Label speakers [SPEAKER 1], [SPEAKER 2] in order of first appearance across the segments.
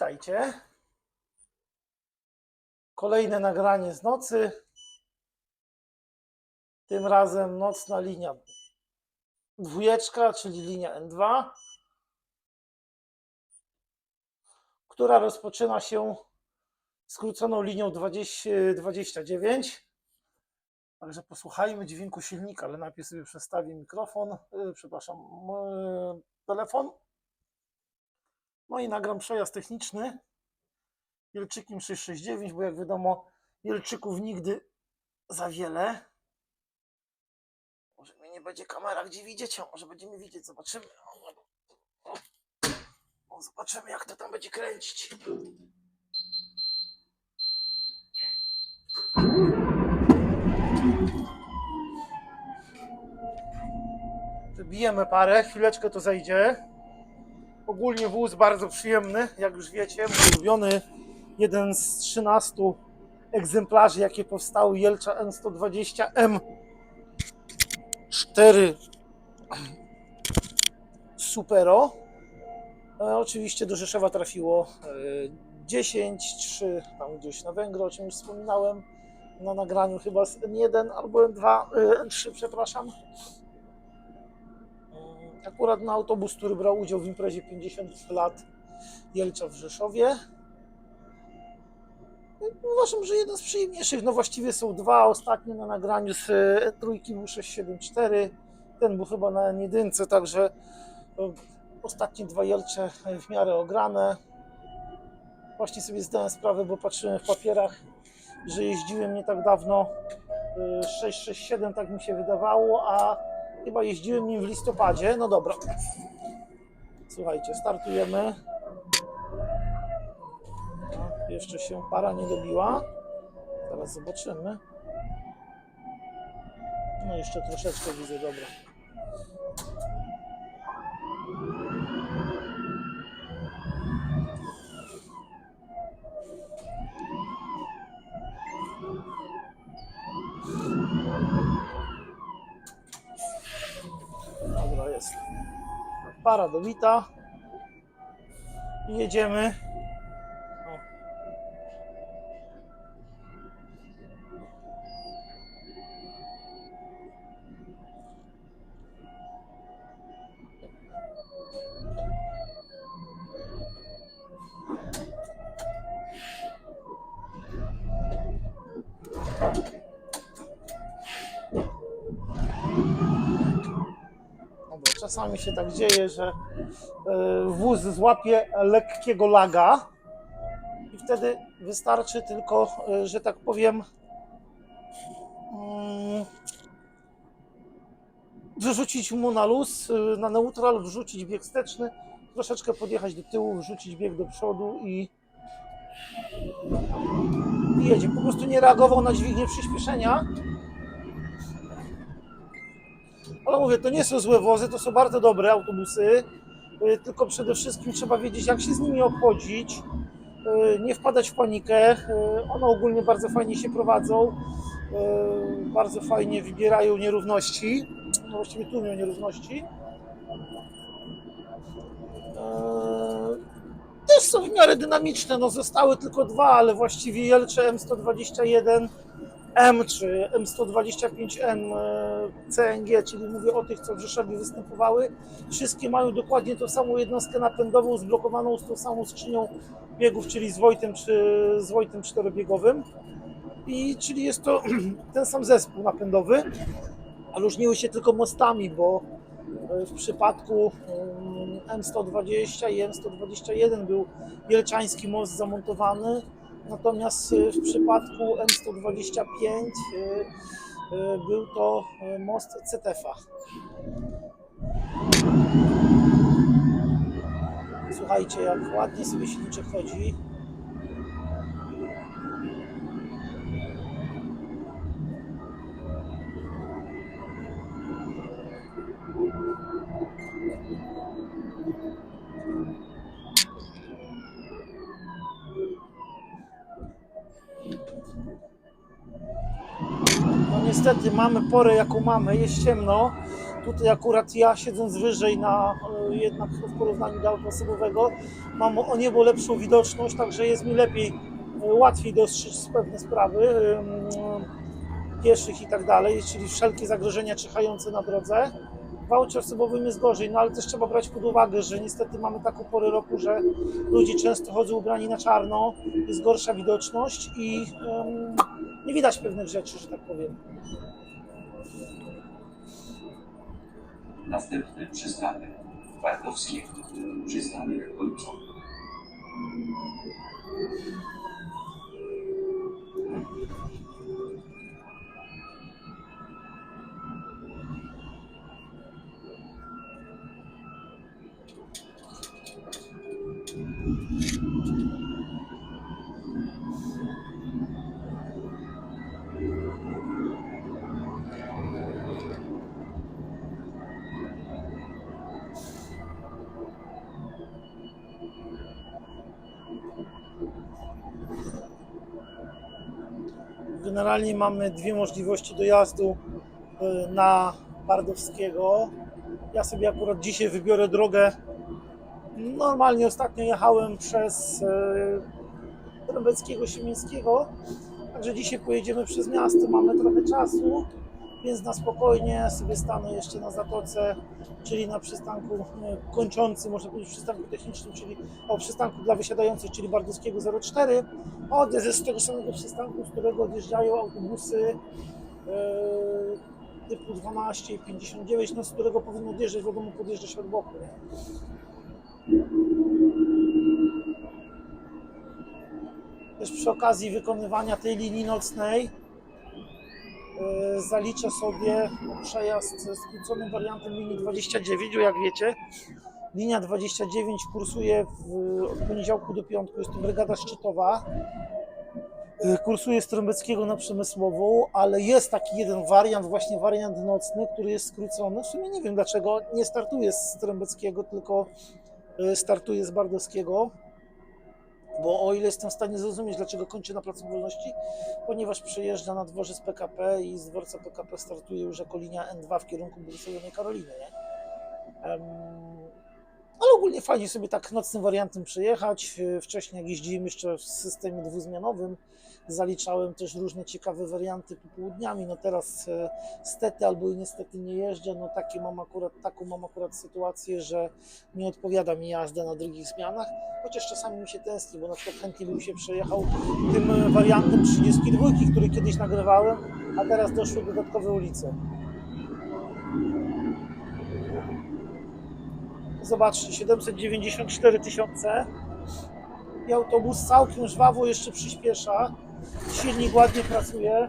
[SPEAKER 1] Witajcie. Kolejne nagranie z nocy. Tym razem nocna linia dwójeczka, czyli linia N2, która rozpoczyna się skróconą linią 20, 29. Także posłuchajmy dźwięku silnika, ale najpierw sobie przestawię mikrofon, yy, przepraszam, yy, telefon. No i nagram przejazd techniczny Jelczykiem 669, bo jak wiadomo, Jelczyków nigdy za wiele. Może mnie nie będzie kamera, gdzie widzicie, może będziemy widzieć, zobaczymy. O, zobaczymy, jak to tam będzie kręcić. Wybijemy parę, chwileczkę to zejdzie. Ogólnie wóz bardzo przyjemny, jak już wiecie, mój ulubiony, jeden z 13 egzemplarzy, jakie powstały Jelcza N120M 4 Supero. E, oczywiście do Rzeszowa trafiło e, 10, 3 tam gdzieś na Węgry, o czym już wspominałem na nagraniu chyba z N1 albo N2, e, N3, przepraszam. Akurat na autobus, który brał udział w imprezie 50 lat Jelcza w Rzeszowie. Uważam, że jeden z przyjemniejszych. No właściwie są dwa ostatnie na nagraniu z e, trójki był 674. Ten był chyba na jedynce, także e, ostatnie dwa Jelcze w miarę ograne. Właśnie sobie zdałem sprawę, bo patrzyłem w papierach, że jeździłem nie tak dawno e, 667, tak mi się wydawało, a chyba jeździłem nim w listopadzie. No dobra. Słuchajcie, startujemy. Jeszcze się para nie dobiła. Zaraz zobaczymy. No jeszcze troszeczkę widzę. Dobra, jest. Para dobita. I jedziemy. Czasami się tak dzieje, że e, wóz złapie lekkiego laga i wtedy wystarczy tylko, e, że tak powiem, mm, wyrzucić mu na luz, e, na neutral, wrzucić bieg wsteczny, troszeczkę podjechać do tyłu, wrzucić bieg do przodu i, jedzie. Po prostu nie reagował na dźwignię przyspieszenia. Ale mówię, to nie są złe wozy, to są bardzo dobre autobusy. Y, Tylko przede wszystkim trzeba wiedzieć, jak się z nimi obchodzić, y, nie wpadać w panikę. Y, One ogólnie bardzo fajnie się prowadzą, bardzo fajnie wybierają nierówności, no właściwie tłumią nierówności. Też są w miarę dynamiczne, no zostały tylko dwa, ale właściwie Jelcze M121 M czy M125M e, CNG, czyli mówię o tych, co w Rzeszowie występowały, wszystkie mają dokładnie tą samą jednostkę napędową zblokowaną z tą samą skrzynią biegów, czyli z Wojtem, czy z Wojtem czterobiegowym. I czyli jest to ten sam zespół napędowy, a różniły się tylko mostami, bo e, w przypadku mm, M120 i M121 był wielczański most zamontowany, Natomiast y, w przypadku M125 y, y, był to most CTFA. Słuchajcie, jak ładnie sobie silniczek chodzi. No niestety mamy porę jaką mamy, jest ciemno. Tutaj akurat ja siedząc wyżej na e, jednak w porównaniu do auta osobowego mam o niebo lepszą widoczność, także jest mi lepiej, e, łatwiej dostrzec pewne sprawy pieszych i tak dalej, czyli wszelkie zagrożenia czyhające na drodze. W aucie osobowym jest gorzej, no ale też trzeba brać pod uwagę, że niestety mamy taką porę roku, że ludzie często chodzą ubrani na czarno, jest gorsza widoczność i em, nie widać pewnych rzeczy, że tak powiem.
[SPEAKER 2] Następny przystanek Bartowskiego. Przystanek końcowy.
[SPEAKER 1] Generalnie mamy dwie możliwości dojazdu y, na Bardowskiego. Ja sobie akurat dzisiaj wybiorę drogę. Normalnie ostatnio jechałem przez y, Trębeckiego, Siemińskiego, także dzisiaj pojedziemy przez miasto. Mamy trochę czasu, więc na spokojnie sobie stanę jeszcze na zatoce, czyli na przystanku y, kończącym, można powiedzieć przystanku technicznym, czyli o przystanku dla wysiadających, czyli Bardowskiego 04. Odjazd z tego samego przystanku, z którego odjeżdżają autobusy e, typu 12 i 59, no z którego powinno odjeżdżać, wiadomo, podjeżdżać od boku. Też przy okazji wykonywania tej linii nocnej e, zaliczę sobie przejazd ze skróconym wariantem linii 29, bo jak wiecie, linia 29 kursuje w, od poniedziałku do piątku, jest to brygada szczytowa. Y, Kursuje z Trąbeckiego na Przemysłową, ale jest taki jeden wariant, właśnie wariant nocny, który jest skrócony. W sumie nie wiem dlaczego nie startuje z Trąbeckiego, tylko y, startuje z Bardowskiego. Bo o ile jestem w stanie zrozumieć, dlaczego kończy na Placu Wolności, ponieważ przejeżdża na dworzec PKP i z dworca PKP startuje już jako linia N2 w kierunku Błogosławionej Karoliny. Nie? Em, ale ogólnie fajnie sobie tak nocnym wariantem przejechać. Wcześniej jak jeździłem jeszcze w systemie dwuzmianowym, zaliczałem też różne ciekawe warianty popołudniami. No teraz e, stety albo i niestety nie jeżdżę. No takie mam akurat, taką mam akurat sytuację, że nie odpowiada mi jazda na drugich zmianach, chociaż czasami mi się tęskni, bo na przykład chętnie bym się przejechał tym e, wariantem 32, który kiedyś nagrywałem, a teraz doszły dodatkowe ulice. Zobaczcie, 794 tysiące i autobus całkiem żwawo jeszcze przyspiesza. Silnik ładnie pracuje.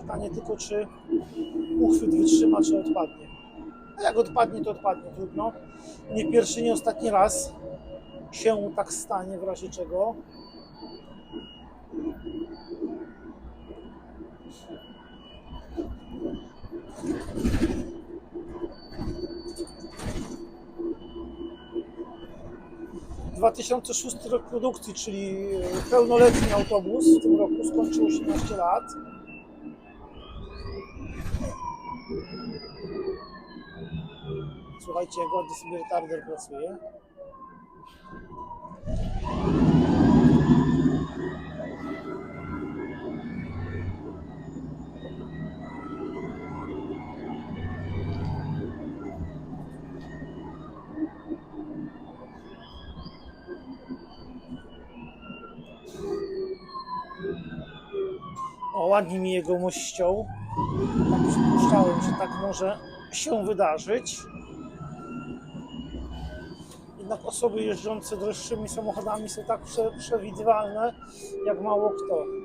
[SPEAKER 1] Pytanie tylko, czy uchwyt wytrzyma, czy odpadnie. A jak odpadnie, to odpadnie, trudno. Nie pierwszy, nie ostatni raz się tak stanie, w razie czego. 2006 rok produkcji, czyli pełnoletni autobus w tym roku skończył 18 lat. Słuchajcie, jak ładnie sobie retarder pracuje. O, ładnie mi jego mością. Tak przypuszczałem, że tak może się wydarzyć. Jednak osoby jeżdżące droższymi samochodami są tak prze, przewidywalne, jak mało kto.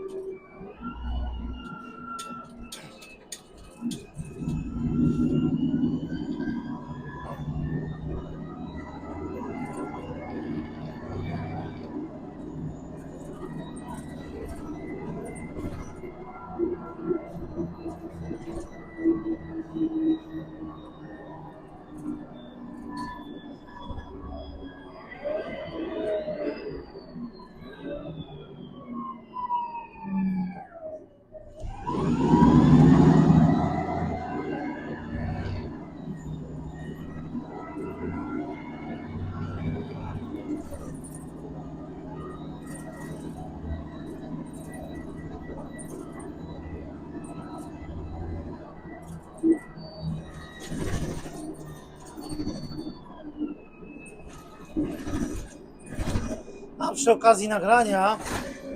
[SPEAKER 1] Przy okazji nagrania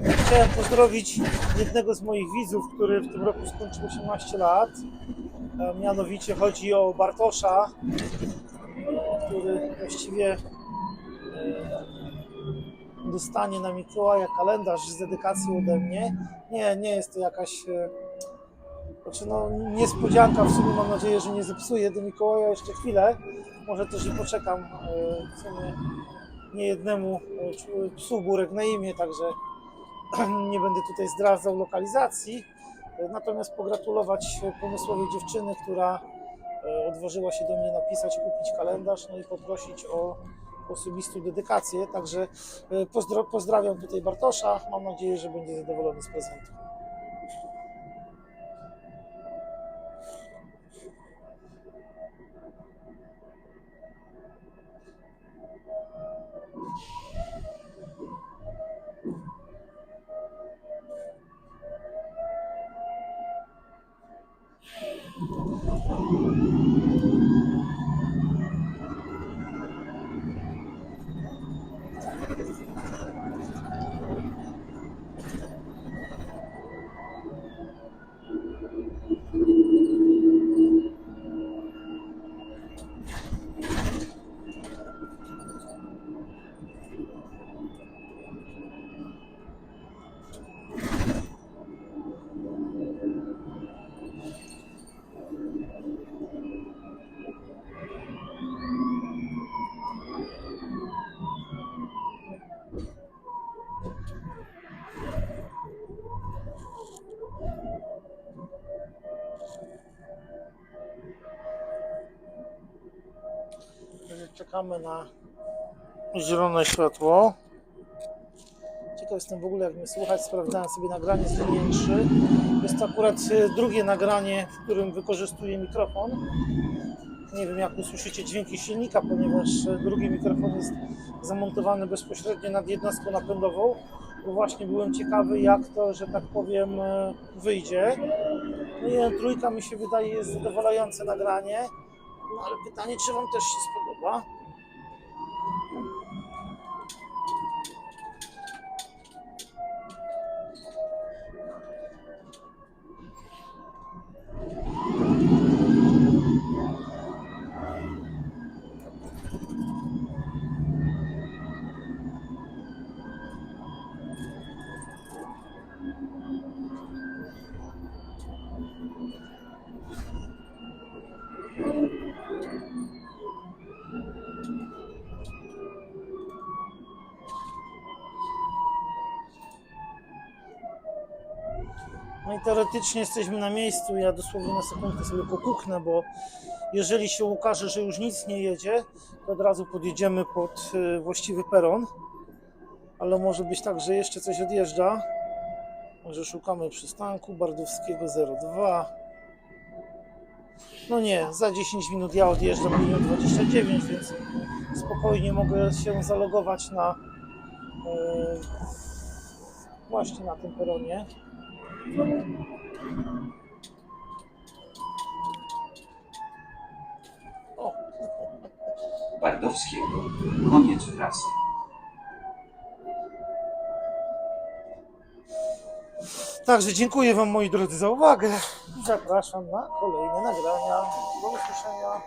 [SPEAKER 1] chciałem pozdrowić jednego z moich widzów, który w tym roku skończył 18 lat. A Mianowicie chodzi o Bartosza, który właściwie e, dostanie na Mikołaja kalendarz z dedykacją ode mnie. Nie, nie jest to jakaś e, znaczy no, niespodzianka, w sumie mam nadzieję, że nie zepsuję do Mikołaja jeszcze chwilę. Może też i poczekam e, w sumie nie jednemu czu- psu górek na imię, także nie będę tutaj zdradzał lokalizacji. E, Natomiast pogratulować pomysłowej dziewczyny, która e, odważyła się do mnie napisać, kupić kalendarz, no i poprosić o osobistą dedykację. Także e, pozdro, pozdrawiam tutaj Bartosza. Mam nadzieję, że będzie zadowolony z prezentu. Czekamy na zielone światło. Ciekaw jestem w ogóle, jak mnie słuchać. Sprawdzałem sobie nagranie z 3. Jest to akurat e, drugie nagranie, w którym wykorzystuję mikrofon. Nie wiem, jak usłyszycie dźwięki silnika, ponieważ e, drugi mikrofon jest zamontowany bezpośrednio nad jednostką napędową. Bo właśnie byłem ciekawy, jak to, że tak powiem, e, wyjdzie. No i trójka mi się wydaje jest zadowalające nagranie. No ale pytanie, czy Wam też się spodoba? Teoretycznie jesteśmy na miejscu. Ja dosłownie na sekundkę sobie pokuknę, bo jeżeli się ukaże, że już nic nie jedzie, to od razu podjedziemy pod y, właściwy peron. Ale może być tak, że jeszcze coś odjeżdża. Może szukamy przystanku Bardowskiego 02. No nie, za 10 minut ja odjeżdżam linią 29, więc spokojnie mogę się zalogować na y, właśnie na tym peronie. O,
[SPEAKER 2] Bardowskiego. Koniec trasy.
[SPEAKER 1] Także dziękuję Wam moi drodzy za uwagę zapraszam na kolejne nagrania. Do usłyszenia.